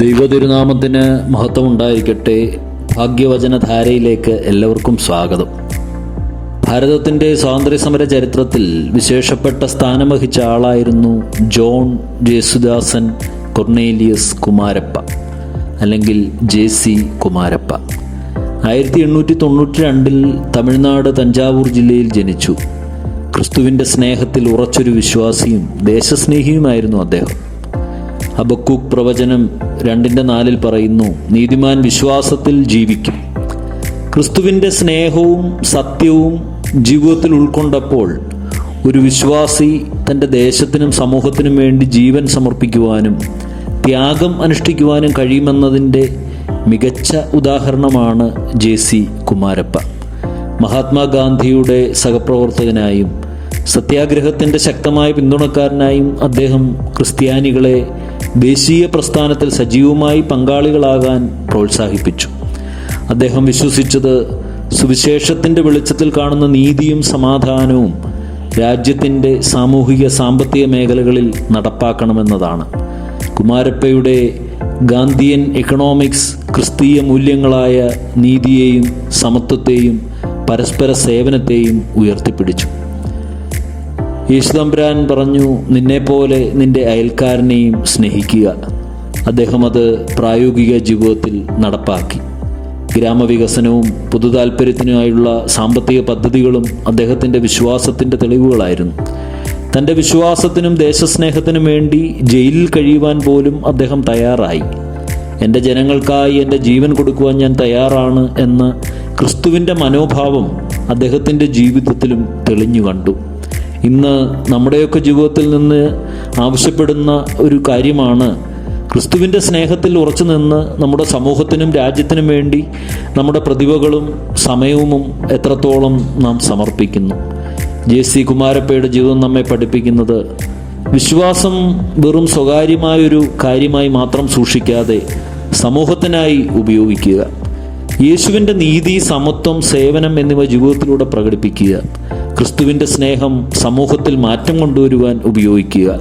ദൈവതിരുനാമത്തിന് മഹത്വം ഉണ്ടായിരിക്കട്ടെ ഭാഗ്യവചനധാരയിലേക്ക് എല്ലാവർക്കും സ്വാഗതം. ഭാരതത്തിന്റെ സ്വാതന്ത്ര്യസമര ചരിത്രത്തിൽ വിശേഷപ്പെട്ട സ്ഥാനം വഹിച്ച ആളായിരുന്നു ജോൺ ജേസുദാസൻ കൊർണേലിയസ് കുമാരപ്പ അല്ലെങ്കിൽ ജെ സി കുമാരപ്പ. ആയിരത്തി എണ്ണൂറ്റി തൊണ്ണൂറ്റി രണ്ടിൽ തമിഴ്നാട് തഞ്ചാവൂർ ജില്ലയിൽ ജനിച്ചു. ക്രിസ്തുവിന്റെ സ്നേഹത്തിൽ ഉറച്ചൊരു വിശ്വാസിയും ദേശസ്നേഹിയുമായിരുന്നു അദ്ദേഹം. ഹബക്കൂക്ക് പ്രവചനം രണ്ടിന്റെ നാലിൽ പറയുന്നു നീതിമാൻ വിശ്വാസത്തിൽ ജീവിക്കും. ക്രിസ്തുവിന്റെ സ്നേഹവും സത്യവും ജീവിതത്തിൽ ഉൾക്കൊണ്ടപ്പോൾ ഒരു വിശ്വാസി തന്റെ ദേശത്തിനും സമൂഹത്തിനും വേണ്ടി ജീവൻ സമർപ്പിക്കുവാനും ത്യാഗം അനുഷ്ഠിക്കുവാനും കഴിയുമെന്നതിന്റെ മികച്ച ഉദാഹരണമാണ് ജെ സി കുമാരപ്പ. മഹാത്മാഗാന്ധിയുടെ സഹപ്രവർത്തകനായും സത്യാഗ്രഹത്തിന്റെ ശക്തമായ പിന്തുണക്കാരനായും അദ്ദേഹം ക്രിസ്ത്യാനികളെ ദേശീയ പ്രസ്ഥാനത്തിൽ സജീവമായി പങ്കാളികളാകാൻ പ്രോത്സാഹിപ്പിച്ചു. അദ്ദേഹം വിശ്വസിച്ചത് സുവിശേഷത്തിന്റെ വെളിച്ചത്തിൽ കാണുന്ന നീതിയും സമാധാനവും രാജ്യത്തിന്റെ സാമൂഹിക സാമ്പത്തിക മേഖലകളിൽ നടപ്പാക്കണമെന്നതാണ്. കുമാരപ്പയുടെ ഗാന്ധിയൻ എക്കണോമിക്സ് ക്രിസ്തീയ മൂല്യങ്ങളായ നീതിയെയും സമത്വത്തെയും പരസ്പര സേവനത്തെയും ഉയർത്തിപ്പിടിച്ചു. യേശുതമ്പുരാൻ പറഞ്ഞു നിന്നെപ്പോലെ നിന്റെ അയൽക്കാരനെയും സ്നേഹിക്കുക. അദ്ദേഹം അത് പ്രായോഗിക ജീവിതത്തിൽ നടപ്പാക്കി. ഗ്രാമവികസനവും പൊതു പൊതുതാൽപര്യത്തിനായുള്ള സാമ്പത്തിക പദ്ധതികളും അദ്ദേഹത്തിന്റെ വിശ്വാസത്തിന്റെ തെളിവുകളായിരുന്നു. തന്റെ വിശ്വാസത്തിനും ദേശസ്നേഹത്തിനും വേണ്ടി ജയിലിൽ കഴിയുവാൻ പോലും അദ്ദേഹം തയ്യാറായി. എന്റെ ജനങ്ങൾക്കായി എന്റെ ജീവൻ കൊടുക്കുവാൻ ഞാൻ തയ്യാറാണ് എന്ന ക്രിസ്തുവിന്റെ മനോഭാവം അദ്ദേഹത്തിന്റെ ജീവിതത്തിലും തെളിഞ്ഞു കണ്ടു. ഇന്ന് നമ്മുടെയൊക്കെ ജീവിതത്തിൽ നിന്ന് ആവശ്യപ്പെടുന്ന ഒരു കാര്യമാണ് ക്രിസ്തുവിന്റെ സ്നേഹത്തിൽ ഉറച്ചു നിന്ന് നമ്മുടെ സമൂഹത്തിനും രാജ്യത്തിനും വേണ്ടി നമ്മുടെ പ്രതിഭകളും സമയവും എത്രത്തോളം നാം സമർപ്പിക്കുന്നു. ജെ സി കുമാരപ്പയുടെ ജീവിതം നമ്മെ പഠിപ്പിക്കുന്നത് വിശ്വാസം വെറും സ്വകാര്യമായൊരു കാര്യമായി മാത്രം സൂക്ഷിക്കാതെ സമൂഹത്തിനായി ഉപയോഗിക്കുക. യേശുവിന്റെ നീതി സമത്വം സേവനം എന്നിവ ജീവിതത്തിലൂടെ പ്രകടിപ്പിക്കുക. ക്രിസ്തുവിന്റെ സ്നേഹം സമൂഹത്തിൽ മാറ്റം കൊണ്ടുവരുവാൻ ഉപയോഗിക്കുക.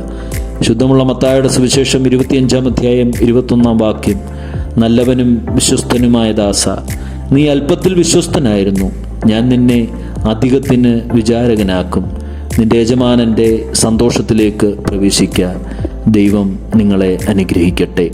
ശുദ്ധമുള്ള മത്തായുടെ സുവിശേഷം ഇരുപത്തിയഞ്ചാം അധ്യായം ഇരുപത്തൊന്നാം വാക്യം. നല്ലവനും വിശ്വസ്തനുമായ ദാസ നീ അല്പത്തിൽ വിശ്വസ്തനായിരുന്നു. ഞാൻ നിന്നെ അധികത്തിന് വിചാരകനാക്കും. നിന്റെ യജമാനന്റെ സന്തോഷത്തിലേക്ക് പ്രവേശിക്കാൻ ദൈവം നിങ്ങളെ അനുഗ്രഹിക്കട്ടെ.